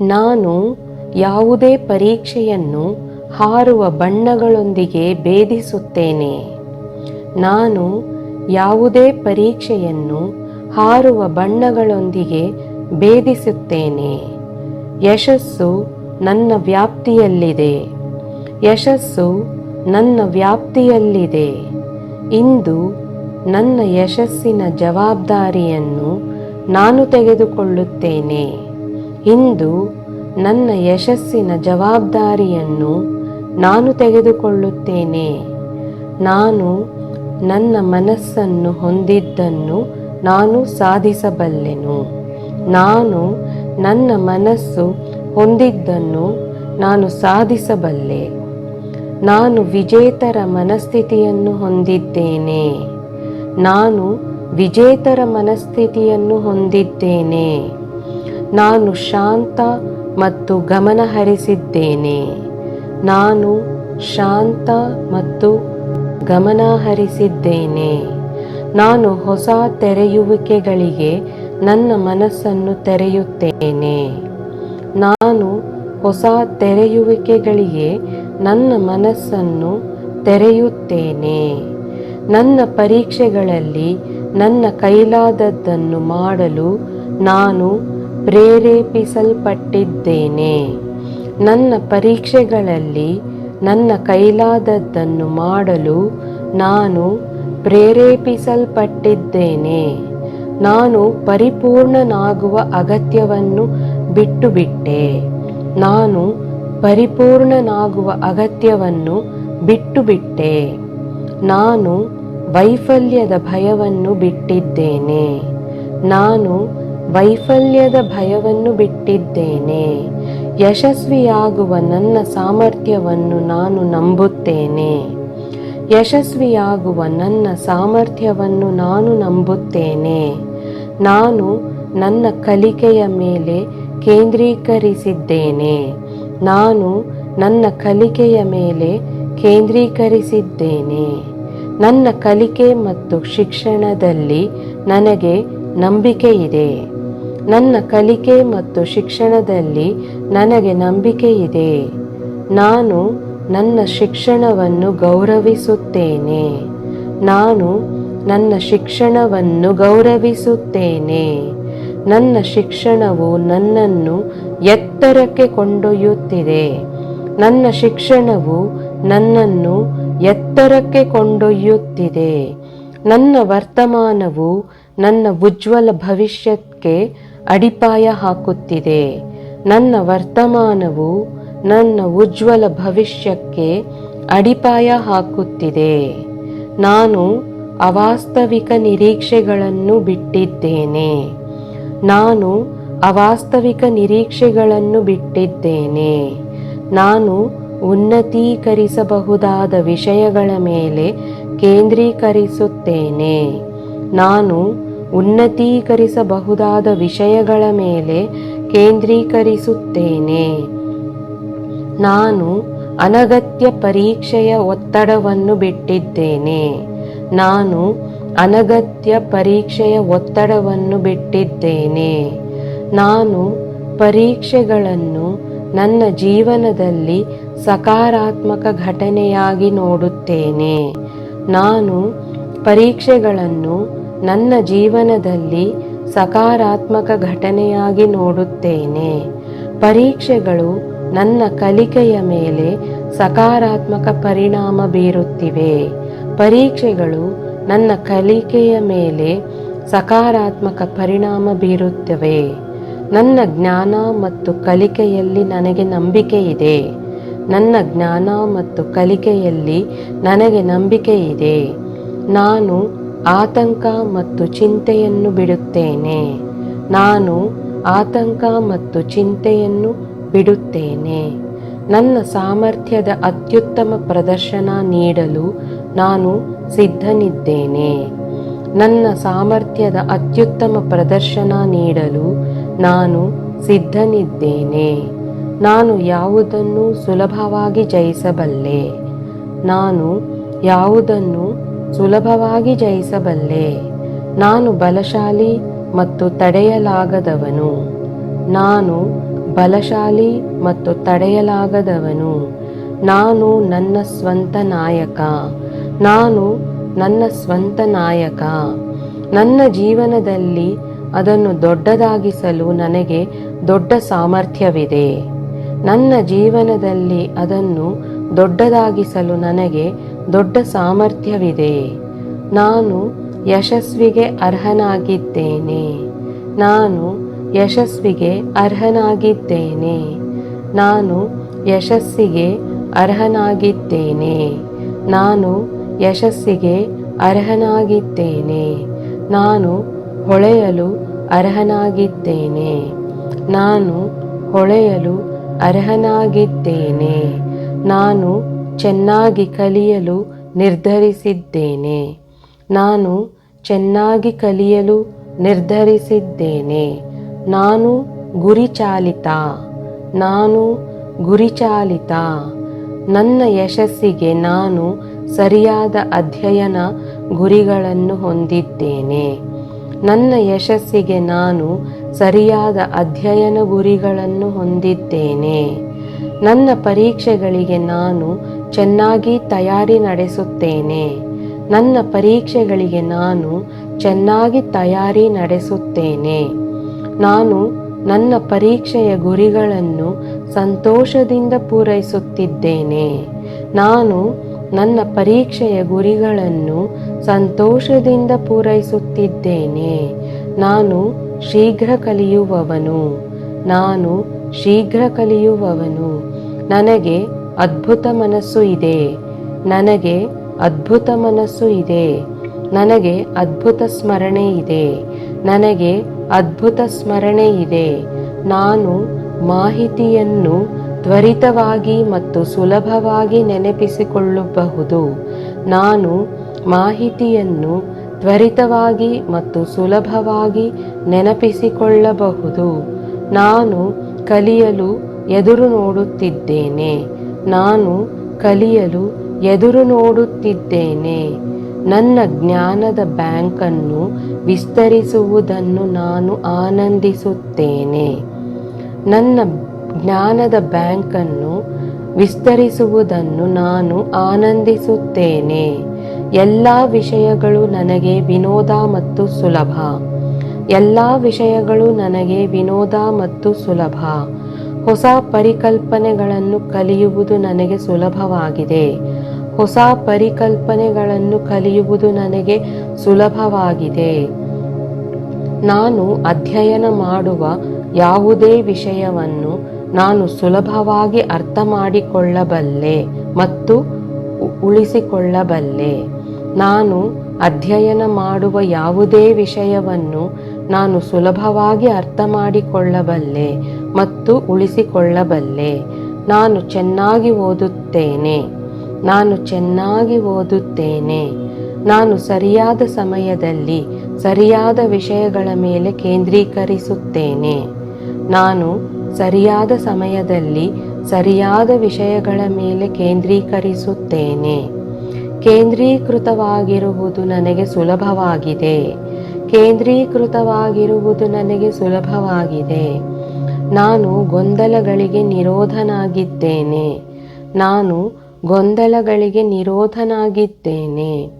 ನಾನು ಯಾವುದೇ ಪರೀಕ್ಷೆಯನ್ನು ಹಾರುವ ಬಣ್ಣಗಳೊಂದಿಗೆ ಭೇದಿಸುತ್ತೇನೆ. ನಾನು ಯಾವುದೇ ಪರೀಕ್ಷೆಯನ್ನು ಹಾರುವ ಬಣ್ಣಗಳೊಂದಿಗೆ ಭೇದಿಸುತ್ತೇನೆ. ಯಶಸ್ಸು ನನ್ನ ವ್ಯಾಪ್ತಿಯಲ್ಲಿದೆ. ಯಶಸ್ಸು ನನ್ನ ವ್ಯಾಪ್ತಿಯಲ್ಲಿದೆ. ಇಂದು ನನ್ನ ಯಶಸ್ಸಿನ ಜವಾಬ್ದಾರಿಯನ್ನು ನಾನು ತೆಗೆದುಕೊಳ್ಳುತ್ತೇನೆ. ಇಂದು ನನ್ನ ಯಶಸ್ಸಿನ ಜವಾಬ್ದಾರಿಯನ್ನು ನಾನು ತೆಗೆದುಕೊಳ್ಳುತ್ತೇನೆ. ನಾನು ನನ್ನ ಮನಸ್ಸನ್ನು ಹೊಂದಿದ್ದನ್ನು ನಾನು ಸಾಧಿಸಬಲ್ಲೆನು. ನಾನು ನನ್ನ ಮನಸ್ಸು ಹೊಂದಿದ್ದನ್ನು ನಾನು ಸಾಧಿಸಬಲ್ಲೆ. ನಾನು ವಿಜೇತರ ಮನಸ್ಥಿತಿಯನ್ನು ಹೊಂದಿದ್ದೇನೆ. ನಾನು ವಿಜೇತರ ಮನಸ್ಥಿತಿಯನ್ನು ಹೊಂದಿದ್ದೇನೆ. ನಾನು ಶಾಂತ ಮತ್ತು ಗಮನ ಹರಿಸಿದ್ದೇನೆ ನಾನು ಶಾಂತ ಮತ್ತು ಗಮನ ಹರಿಸಿದ್ದೇನೆ ನಾನು ಹೊಸ ತೆರೆಯುವಿಕೆಗಳಿಗೆ ನನ್ನ ಮನಸ್ಸನ್ನು ತೆರೆಯುತ್ತೇನೆ. ನಾನು ಹೊಸ ತೆರೆಯುವಿಕೆಗಳಿಗೆ ನನ್ನ ಮನಸ್ಸನ್ನು ತೆರೆಯುತ್ತೇನೆ. ನನ್ನ ಪರೀಕ್ಷೆಗಳಲ್ಲಿ ನನ್ನ ಕೈಲಾದದ್ದನ್ನು ಮಾಡಲು ನಾನು ಪ್ರೇರೇಪಿಸಲ್ಪಟ್ಟಿದ್ದೇನೆ. ನನ್ನ ಪರೀಕ್ಷೆಗಳಲ್ಲಿ ನನ್ನ ಕೈಲಾದದ್ದನ್ನು ಮಾಡಲು ನಾನು ಪ್ರೇರೇಪಿಸಲ್ಪಟ್ಟಿದ್ದೇನೆ. ನಾನು ಪರಿಪೂರ್ಣನಾಗುವ ಅಗತ್ಯವನ್ನು ಬಿಟ್ಟು ಬಿಟ್ಟೆ ನಾನು ಪರಿಪೂರ್ಣನಾಗುವ ಅಗತ್ಯವನ್ನು ಬಿಟ್ಟು ಬಿಟ್ಟೆ ನಾನು ವೈಫಲ್ಯದ ಭಯವನ್ನು ಬಿಟ್ಟಿದ್ದೇನೆ. ನಾನು ವೈಫಲ್ಯದ ಭಯವನ್ನು ಬಿಟ್ಟಿದ್ದೇನೆ. ಯಶಸ್ವಿಯಾಗುವ ನನ್ನ ಸಾಮರ್ಥ್ಯವನ್ನು ನಾನು ನಂಬುತ್ತೇನೆ. ಯಶಸ್ವಿಯಾಗುವ ನನ್ನ ಸಾಮರ್ಥ್ಯವನ್ನು ನಾನು ನಂಬುತ್ತೇನೆ. ನಾನು ನನ್ನ ಕಲಿಕೆಯ ಮೇಲೆ ಕೇಂದ್ರೀಕರಿಸಿದ್ದೇನೆ. ನಾನು ನನ್ನ ಕಲಿಕೆಯ ಮೇಲೆ ಕೇಂದ್ರೀಕರಿಸಿದ್ದೇನೆ. ನನ್ನ ಕಲಿಕೆ ಮತ್ತು ಶಿಕ್ಷಣದಲ್ಲಿ ನನಗೆ ನಂಬಿಕೆ ಇದೆ ನನ್ನ ಕಲಿಕೆ ಮತ್ತು ಶಿಕ್ಷಣದಲ್ಲಿ ನನಗೆ ನಂಬಿಕೆ ಇದೆ ನಾನು ನನ್ನ ಶಿಕ್ಷಣವನ್ನು ಗೌರವಿಸುತ್ತೇನೆ. ನಾನು ನನ್ನ ಶಿಕ್ಷಣವನ್ನು ಗೌರವಿಸುತ್ತೇನೆ. ನನ್ನ ಶಿಕ್ಷಣವು ನನ್ನನ್ನು ಎತ್ತರಕ್ಕೆ ಕೊಂಡೊಯ್ಯುತ್ತಿದೆ. ನನ್ನ ಶಿಕ್ಷಣವು ನನ್ನನ್ನು ಎತ್ತರಕ್ಕೆ ಕೊಂಡೊಯ್ಯುತ್ತಿದೆ. ನನ್ನ ವರ್ತಮಾನವು ನನ್ನ ಉಜ್ವಲ ಭವಿಷ್ಯಕ್ಕೆ ಅಡಿಪಾಯ ಹಾಕುತ್ತಿದೆ. ನನ್ನ ವರ್ತಮಾನವು ನನ್ನ ಉಜ್ವಲ ಭವಿಷ್ಯಕ್ಕೆ ಅಡಿಪಾಯ ಹಾಕುತ್ತಿದೆ. ನಾನು ಅವಾಸ್ತವಿಕ ನಿರೀಕ್ಷೆಗಳನ್ನು ಬಿಟ್ಟಿದ್ದೇನೆ. ನಾನು ಅವಾಸ್ತವಿಕ ನಿರೀಕ್ಷೆಗಳನ್ನು ಬಿಟ್ಟಿದ್ದೇನೆ. ನಾನು ಉನ್ನತೀಕರಿಸಬಹುದಾದ ವಿಷಯಗಳ ಮೇಲೆ ಕೇಂದ್ರೀಕರಿಸುತ್ತೇನೆ. ನಾನು ಉನ್ನತೀಕರಿಸಬಹುದಾದ ವಿಷಯಗಳ ಮೇಲೆ ಕೇಂದ್ರೀಕರಿಸುತ್ತೇನೆ. ನಾನು ಅನಗತ್ಯ ಪರೀಕ್ಷೆಯ ಒತ್ತಡವನ್ನು ಬಿಟ್ಟಿದ್ದೇನೆ. ನಾನು ಅನಗತ್ಯ ಪರೀಕ್ಷೆಯ ಒತ್ತಡವನ್ನು ಬಿಟ್ಟಿದ್ದೇನೆ. ನಾನು ಪರೀಕ್ಷೆಗಳನ್ನು ನನ್ನ ಜೀವನದಲ್ಲಿ ಸಕಾರಾತ್ಮಕ ಘಟನೆಯಾಗಿ ನೋಡುತ್ತೇನೆ. ನಾನು ಪರೀಕ್ಷೆಗಳನ್ನು ನನ್ನ ಜೀವನದಲ್ಲಿ ಸಕಾರಾತ್ಮಕ ಘಟನೆಯಾಗಿ ನೋಡುತ್ತೇನೆ. ಪರೀಕ್ಷೆಗಳು ನನ್ನ ಕಲಿಕೆಯ ಮೇಲೆ ಸಕಾರಾತ್ಮಕ ಪರಿಣಾಮ ಬೀರುತ್ತಿವೆ. ಪರೀಕ್ಷೆಗಳು ನನ್ನ ಕಲಿಕೆಯ ಮೇಲೆ ಸಕಾರಾತ್ಮಕ ಪರಿಣಾಮ ಬೀರುತ್ತವೆ. ನನ್ನ ಜ್ಞಾನ ಮತ್ತು ಕಲಿಕೆಯಲ್ಲಿ ನನಗೆ ನಂಬಿಕೆ ಇದೆ. ನನ್ನ ಜ್ಞಾನ ಮತ್ತು ಕಲಿಕೆಯಲ್ಲಿ ನನಗೆ ನಂಬಿಕೆ ಇದೆ. ನಾನು ಆತಂಕ ಮತ್ತು ಚಿಂತೆಯನ್ನು ಬಿಡುತ್ತೇನೆ. ನಾನು ಆತಂಕ ಮತ್ತು ಚಿಂತೆಯನ್ನು ಬಿಡುತ್ತೇನೆ. ನನ್ನ ಸಾಮರ್ಥ್ಯದ ಅತ್ಯುತ್ತಮ ಪ್ರದರ್ಶನ ನೀಡಲು ನಾನು ಸಿದ್ಧನಿದ್ದೇನೆ. ನನ್ನ ಸಾಮರ್ಥ್ಯದ ಅತ್ಯುತ್ತಮ ಪ್ರದರ್ಶನ ನೀಡಲು ನಾನು ಸಿದ್ಧನಿದ್ದೇನೆ. ನಾನು ಯಾವುದನ್ನು ಸುಲಭವಾಗಿ ಜಯಿಸಬಲ್ಲೆ. ನಾನು ಯಾವುದನ್ನು ಸುಲಭವಾಗಿ ಜಯಿಸಬಲ್ಲೆ. ನಾನು ಬಲಶಾಲಿ ಮತ್ತು ತಡೆಯಲಾಗದವನು. ನಾನು ಬಲಶಾಲಿ ಮತ್ತು ತಡೆಯಲಾಗದವನು. ನಾನು ನನ್ನ ಸ್ವಂತ ನಾಯಕ. ನಾನು ನನ್ನ ಸ್ವಂತ ನಾಯಕ. ನನ್ನ ಜೀವನದಲ್ಲಿ ಅದನ್ನು ದೊಡ್ಡದಾಗಿಸಲು ನನಗೆ ದೊಡ್ಡ ಸಾಮರ್ಥ್ಯವಿದೆ. ನನ್ನ ಜೀವನದಲ್ಲಿ ಅದನ್ನು ದೊಡ್ಡದಾಗಿಸಲು ನನಗೆ ದೊಡ್ಡ ಸಾಮರ್ಥ್ಯವಿದೆ. ನಾನು ಯಶಸ್ವಿಗೆ ಅರ್ಹನಾಗಿದ್ದೇನೆ. ನಾನು ಯಶಸ್ವಿಗೆ ಅರ್ಹನಾಗಿದ್ದೇನೆ. ನಾನು ಯಶಸ್ಸಿಗೆ ಅರ್ಹನಾಗಿದ್ದೇನೆ. ನಾನು ಯಶಸ್ಸಿಗೆ ಅರ್ಹನಾಗಿದ್ದೇನೆ. ನಾನು ಹೊಳೆಯಲು ಅರ್ಹನಾಗಿದ್ದೇನೆ. ನಾನು ಹೊಳೆಯಲು ಅರ್ಹನಾಗಿದ್ದೇನೆ. ನಾನು ಚೆನ್ನಾಗಿ ಕಲಿಯಲು ನಿರ್ಧರಿಸಿದ್ದೇನೆ. ನಾನು ಚೆನ್ನಾಗಿ ಕಲಿಯಲು ನಿರ್ಧರಿಸಿದ್ದೇನೆ. ನಾನು ಗುರಿಚಾಲಿತ ನಾನು ಗುರಿಚಾಲಿತ ನನ್ನ ಯಶಸ್ಸಿಗೆ ನಾನು ಸರಿಯಾದ ಅಧ್ಯಯನ ಗುರಿಗಳನ್ನು ಹೊಂದಿದ್ದೇನೆ. ನನ್ನ ಯಶಸ್ಸಿಗೆ ನಾನು ಸರಿಯಾದ ಅಧ್ಯಯನ ಗುರಿಗಳನ್ನು ಹೊಂದಿದ್ದೇನೆ. ನನ್ನ ಪರೀಕ್ಷೆಗಳಿಗೆ ನಾನು ಚೆನ್ನಾಗಿ ತಯಾರಿ ನಡೆಸುತ್ತೇನೆ. ನನ್ನ ಪರೀಕ್ಷೆಗಳಿಗೆ ನಾನು ಚೆನ್ನಾಗಿ ತಯಾರಿ ನಡೆಸುತ್ತೇನೆ. ನಾನು ನನ್ನ ಪರೀಕ್ಷೆಯ ಗುರಿಗಳನ್ನು ಸಂತೋಷದಿಂದ ಪೂರೈಸುತ್ತಿದ್ದೇನೆ. ನಾನು ನನ್ನ ಪರೀಕ್ಷೆಯ ಗುರಿಗಳನ್ನು ಸಂತೋಷದಿಂದ ಪೂರೈಸುತ್ತಿದ್ದೇನೆ. ನಾನು ಶೀಘ್ರ ಕಲಿಯುವವನು. ನಾನು ಶೀಘ್ರ ಕಲಿಯುವವನು. ನನಗೆ ಅದ್ಭುತ ಮನಸ್ಸು ಇದೆ. ನನಗೆ ಅದ್ಭುತ ಮನಸ್ಸು ಇದೆ. ನನಗೆ ಅದ್ಭುತ ಸ್ಮರಣೆ ಇದೆ. ನನಗೆ ಅದ್ಭುತ ಸ್ಮರಣೆ ಇದೆ. ನಾನು ಮಾಹಿತಿಯನ್ನು ತ್ವರಿತವಾಗಿ ಮತ್ತು ಸುಲಭವಾಗಿ ನೆನಪಿಸಿಕೊಳ್ಳಬಹುದು. ನಾನು ಮಾಹಿತಿಯನ್ನು ತ್ವರಿತವಾಗಿ ಮತ್ತು ಸುಲಭವಾಗಿ ನೆನಪಿಸಿಕೊಳ್ಳಬಹುದು. ನಾನು ಕಲಿಯಲು ಎದುರು ನೋಡುತ್ತಿದ್ದೇನೆ. ನಾನು ಕಲಿಯಲು ಎದುರು ನೋಡುತ್ತಿದ್ದೇನೆ. ನನ್ನ ಜ್ಞಾನದ ಬ್ಯಾಂಕನ್ನು ವಿಸ್ತರಿಸುವುದನ್ನು ನಾನು ಆನಂದಿಸುತ್ತೇನೆ. ನನ್ನ ಜ್ಞಾನದ ಬ್ಯಾಂಕನ್ನು ವಿಸ್ತರಿಸುವುದನ್ನು ನಾನು ಆನಂದಿಸುತ್ತೇನೆ. ಎಲ್ಲ ವಿಷಯಗಳು ನನಗೆ ವಿನೋದ ಮತ್ತು ಸುಲಭ. ಎಲ್ಲ ವಿಷಯಗಳು ನನಗೆ ವಿನೋದ ಮತ್ತು ಸುಲಭ. ಹೊಸ ಪರಿಕಲ್ಪನೆಗಳನ್ನು ಕಲಿಯುವುದು ನನಗೆ ಸುಲಭವಾಗಿದೆ. ಹೊಸ ಪರಿಕಲ್ಪನೆಗಳನ್ನು ಕಲಿಯುವುದು ನನಗೆ ಸುಲಭವಾಗಿದೆ. ನಾನು ಅಧ್ಯಯನ ಮಾಡುವ ಯಾವುದೇ ವಿಷಯವನ್ನು ನಾನು ಸುಲಭವಾಗಿ ಅರ್ಥ ಮಾಡಿಕೊಳ್ಳಬಲ್ಲೆ ಮತ್ತು ಉಳಿಸಿಕೊಳ್ಳಬಲ್ಲೆ. ನಾನು ಅಧ್ಯಯನ ಮಾಡುವ ಯಾವುದೇ ವಿಷಯವನ್ನು ನಾನು ಸುಲಭವಾಗಿ ಅರ್ಥ ಮಾಡಿಕೊಳ್ಳಬಲ್ಲೆ ಮತ್ತು ಉಳಿಸಿಕೊಳ್ಳಬಲ್ಲೆ. ನಾನು ಚೆನ್ನಾಗಿ ಓದುತ್ತೇನೆ. ನಾನು ಚೆನ್ನಾಗಿ ಓದುತ್ತೇನೆ. ನಾನು ಸರಿಯಾದ ಸಮಯದಲ್ಲಿ ಸರಿಯಾದ ವಿಷಯಗಳ ಮೇಲೆ ಕೇಂದ್ರೀಕರಿಸುತ್ತೇನೆ. ನಾನು ಸರಿಯಾದ ಸಮಯದಲ್ಲಿ ಸರಿಯಾದ ವಿಷಯಗಳ ಮೇಲೆ ಕೇಂದ್ರೀಕರಿಸುತ್ತೇನೆ. ಕೇಂದ್ರೀಕೃತವಾಗಿರುವುದು ನನಗೆ ಸುಲಭವಾಗಿದೆ. ಕೇಂದ್ರೀಕೃತವಾಗಿರುವುದು ನನಗೆ ಸುಲಭವಾಗಿದೆ. ನಾನು ಗೊಂದಲಗಳಿಗೆ ನಿರೋಧನಾಗಿದ್ದೇನೆ. ನಾನು ಗೊಂದಲಗಳಿಗೆ ನಿರೋಧನಾಗಿದ್ದೇನೆ.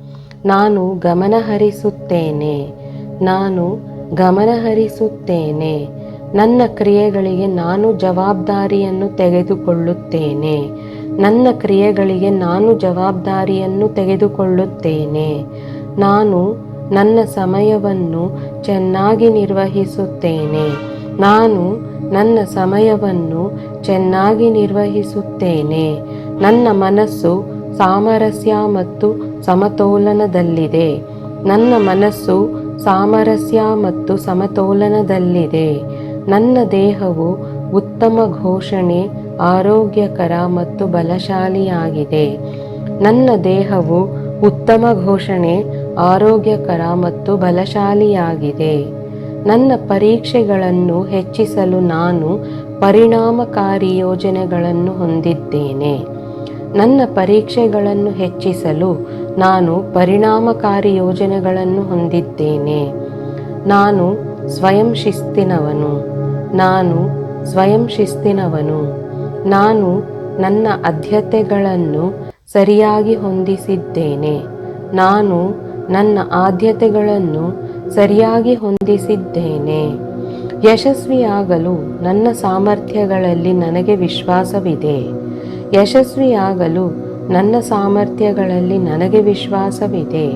ನಾನು ಗಮನಹರಿಸುತ್ತೇನೆ. ನಾನು ಗಮನಹರಿಸುತ್ತೇನೆ. ನನ್ನ ಕ್ರಿಯೆಗಳಿಗೆ ನಾನು ಜವಾಬ್ದಾರಿಯನ್ನು ತೆಗೆದುಕೊಳ್ಳುತ್ತೇನೆ. ನನ್ನ ಕ್ರಿಯೆಗಳಿಗೆ ನಾನು ಜವಾಬ್ದಾರಿಯನ್ನು ತೆಗೆದುಕೊಳ್ಳುತ್ತೇನೆ. ನಾನು ನನ್ನ ಸಮಯವನ್ನು ಚೆನ್ನಾಗಿ ನಿರ್ವಹಿಸುತ್ತೇನೆ. ನಾನು ನನ್ನ ಸಮಯವನ್ನು ಚೆನ್ನಾಗಿ ನಿರ್ವಹಿಸುತ್ತೇನೆ. ನನ್ನ ಮನಸ್ಸು ಸಾಮರಸ್ಯ ಮತ್ತು ಸಮತೋಲನದಲ್ಲಿದೆ. ನನ್ನ ಮನಸ್ಸು ಸಾಮರಸ್ಯ ಮತ್ತು ಸಮತೋಲನದಲ್ಲಿದೆ. ನನ್ನ ದೇಹವು ಉತ್ತಮ ಘೋಷಣೆ, ಆರೋಗ್ಯಕರ ಮತ್ತು ಬಲಶಾಲಿಯಾಗಿದೆ. ನನ್ನ ದೇಹವು ಉತ್ತಮ ಘೋಷಣೆ, ಆರೋಗ್ಯಕರ ಮತ್ತು ಬಲಶಾಲಿಯಾಗಿದೆ. ನನ್ನ ಪರೀಕ್ಷೆಗಳನ್ನು ಹೆಚ್ಚಿಸಲು ನಾನು ಪರಿಣಾಮಕಾರಿ ಯೋಜನೆಗಳನ್ನು ಹೊಂದಿದ್ದೇನೆ. ನನ್ನ ಪರೀಕ್ಷೆಗಳನ್ನು ಹೆಚ್ಚಿಸಲು ನಾನು ಪರಿಣಾಮಕಾರಿ ಯೋಜನೆಗಳನ್ನು ಹೊಂದಿದ್ದೇನೆ. ನಾನು ಸ್ವಯಂ ಶಿಸ್ತಿನವನು. ನಾನು ಸ್ವಯಂ ಶಿಸ್ತಿನವನು. ನಾನು ನನ್ನ ಆದ್ಯತೆಗಳನ್ನು ಸರಿಯಾಗಿ ಹೊಂದಿಸಿದ್ದೇನೆ. ನಾನು ನನ್ನ ಆದ್ಯತೆಗಳನ್ನು ಸರಿಯಾಗಿ ಹೊಂದಿಸಿದ್ದೇನೆ. ಯಶಸ್ವಿಯಾಗಲು ನನ್ನ ಸಾಮರ್ಥ್ಯಗಳಲ್ಲಿ ನನಗೆ ವಿಶ್ವಾಸವಿದೆ. ಯಶಸ್ವಿಯಾಗಲು ನನ್ನ ಸಾಮರ್ಥ್ಯಗಳಲ್ಲಿ ನನಗೆ ವಿಶ್ವಾಸವಿದೆ.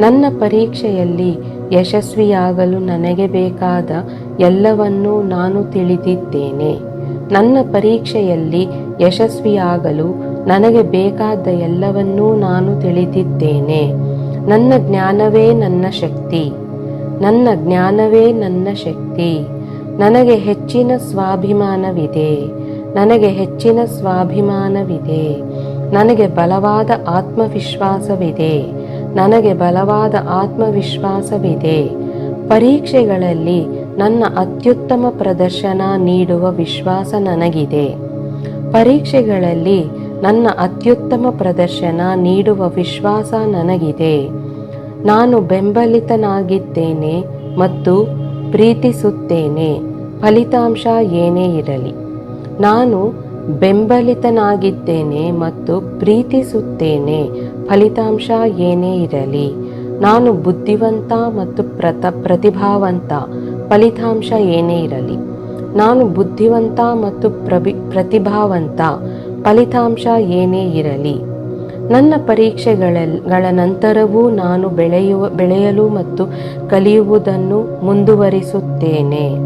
ನನ್ನ ಪರೀಕ್ಷೆಯಲ್ಲಿ ಯಶಸ್ವಿಯಾಗಲು ನನಗೆ ಬೇಕಾದ ಎಲ್ಲವನ್ನೂ ನಾನು ತಿಳಿದಿದ್ದೇನೆ. ನನ್ನ ಪರೀಕ್ಷೆಯಲ್ಲಿ ಯಶಸ್ವಿಯಾಗಲು ನನಗೆ ಬೇಕಾದ ಎಲ್ಲವನ್ನೂ ನಾನು ತಿಳಿದಿದ್ದೇನೆ. ನನ್ನ ಜ್ಞಾನವೇ ನನ್ನ ಶಕ್ತಿ. ನನ್ನ ಜ್ಞಾನವೇ ನನ್ನ ಶಕ್ತಿ. ನನಗೆ ಹೆಚ್ಚಿನ ಸ್ವಾಭಿಮಾನವಿದೆ. ನನಗೆ ಹೆಚ್ಚಿನ ಸ್ವಾಭಿಮಾನವಿದೆ. ನನಗೆ ಬಲವಾದ ಆತ್ಮವಿಶ್ವಾಸವಿದೆ. ನನಗೆ ಬಲವಾದ ಆತ್ಮವಿಶ್ವಾಸವಿದೆ. ಪರೀಕ್ಷೆಗಳಲ್ಲಿ ನನ್ನ ಅತ್ಯುತ್ತಮ ಪ್ರದರ್ಶನ ನೀಡುವ ವಿಶ್ವಾಸ ನನಗಿದೆ. ಪರೀಕ್ಷೆಗಳಲ್ಲಿ ನನ್ನ ಅತ್ಯುತ್ತಮ ಪ್ರದರ್ಶನ ನೀಡುವ ವಿಶ್ವಾಸ ನನಗಿದೆ. ನಾನು ಬೆಂಬಲಿತನಾಗಿದ್ದೇನೆ ಮತ್ತು ಪ್ರೀತಿಸುತ್ತೇನೆ. ಫಲಿತಾಂಶ ಏನೇ ಇರಲಿ. ನಾನು ಬೆಂಬಲಿತನಾಗಿದ್ದೇನೆ ಮತ್ತು ಪ್ರೀತಿಸುತ್ತೇನೆ. ಫಲಿತಾಂಶ ಏನೇ ಇರಲಿ. ನಾನು ಬುದ್ಧಿವಂತ ಮತ್ತು ಪ್ರತ ಪ್ರತಿಭಾವಂತ. ಫಲಿತಾಂಶ ಏನೇ ಇರಲಿ. ನಾನು ಬುದ್ಧಿವಂತ ಮತ್ತು ಪ್ರಭಿ ಪ್ರತಿಭಾವಂತ. ಫಲಿತಾಂಶ ಏನೇ ಇರಲಿ, ನನ್ನ ಪರೀಕ್ಷೆಗಳ ನಂತರವೂ ನಾನು ಬೆಳೆಯುವ, ಬೆಳೆಯಲು ಮತ್ತು ಕಲಿಯುವುದನ್ನು ಮುಂದುವರಿಸುತ್ತೇನೆ.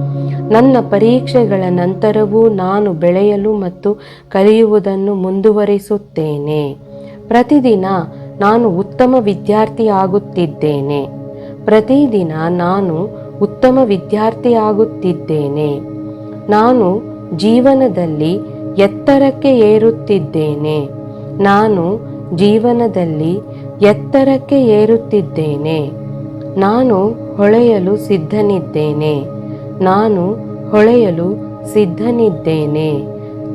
ನನ್ನ ಪರೀಕ್ಷೆಗಳ ನಂತರವೂ ನಾನು ಬೆಳೆಯಲು ಮತ್ತು ಕಲಿಯುವುದನ್ನು ಮುಂದುವರಿಸುತ್ತೇನೆ. ಪ್ರತಿದಿನ ನಾನು ಉತ್ತಮ ವಿದ್ಯಾರ್ಥಿಯಾಗುತ್ತಿದ್ದೇನೆ ಪ್ರತಿದಿನ ನಾನು ಉತ್ತಮ ವಿದ್ಯಾರ್ಥಿಯಾಗುತ್ತಿದ್ದೇನೆ ನಾನು ಜೀವನದಲ್ಲಿ ಎತ್ತರಕ್ಕೆ ಏರುತ್ತಿದ್ದೇನೆ. ನಾನು ಜೀವನದಲ್ಲಿ ಎತ್ತರಕ್ಕೆ ಏರುತ್ತಿದ್ದೇನೆ. ನಾನು ಹೊಳೆಯಲು ಸಿದ್ಧನಿದ್ದೇನೆ. ನಾನು ಹೊಳೆಯಲು ಸಿದ್ಧನಿದ್ದೇನೆ.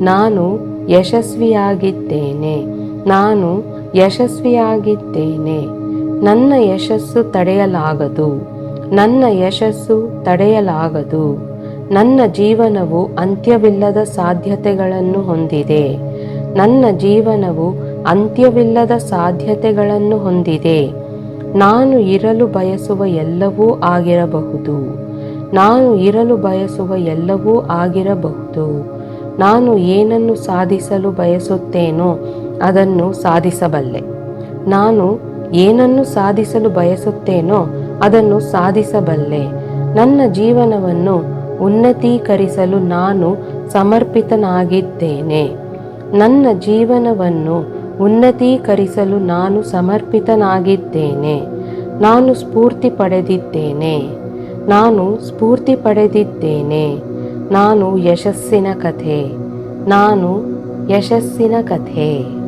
ನಾನು ಯಶಸ್ವಿಯಾಗಿದ್ದೇನೆ. ನಾನು ಯಶಸ್ವಿಯಾಗಿದ್ದೇನೆ. ನನ್ನ ಯಶಸ್ಸು ತಡೆಯಲಾಗದು. ನನ್ನ ಯಶಸ್ಸು ತಡೆಯಲಾಗದು. ನನ್ನ ಜೀವನವು ಅಂತ್ಯವಿಲ್ಲದ ಸಾಧ್ಯತೆಗಳನ್ನು ಹೊಂದಿದೆ. ನನ್ನ ಜೀವನವು ಅಂತ್ಯವಿಲ್ಲದ ಸಾಧ್ಯತೆಗಳನ್ನು ಹೊಂದಿದೆ. ನಾನು ಇರಲು ಬಯಸುವ ಎಲ್ಲವೂ ಆಗಿರಬಹುದು. ನಾನು ಇರಲು ಬಯಸುವ ಎಲ್ಲವೂ ಆಗಿರಬಹುದು. ನಾನು ಏನನ್ನು ಸಾಧಿಸಲು ಬಯಸುತ್ತೇನೋ ಅದನ್ನು ಸಾಧಿಸಬಲ್ಲೆ. ನಾನು ಏನನ್ನು ಸಾಧಿಸಲು ಬಯಸುತ್ತೇನೋ ಅದನ್ನು ಸಾಧಿಸಬಲ್ಲೆ. ನನ್ನ ಜೀವನವನ್ನು ಉನ್ನತೀಕರಿಸಲು ನಾನು ಸಮರ್ಪಿತನಾಗಿದ್ದೇನೆ. ನನ್ನ ಜೀವನವನ್ನು ಉನ್ನತೀಕರಿಸಲು ನಾನು ಸಮರ್ಪಿತನಾಗಿದ್ದೇನೆ. ನಾನು ಸ್ಫೂರ್ತಿ ಪಡೆದಿದ್ದೇನೆ. ನಾನು ಸ್ಫೂರ್ತಿ ಪಡೆದಿದ್ದೇನೆ. ನಾನು ಯಶಸ್ಸಿನ ಕಥೆ. ನಾನು ಯಶಸ್ಸಿನ ಕಥೆ.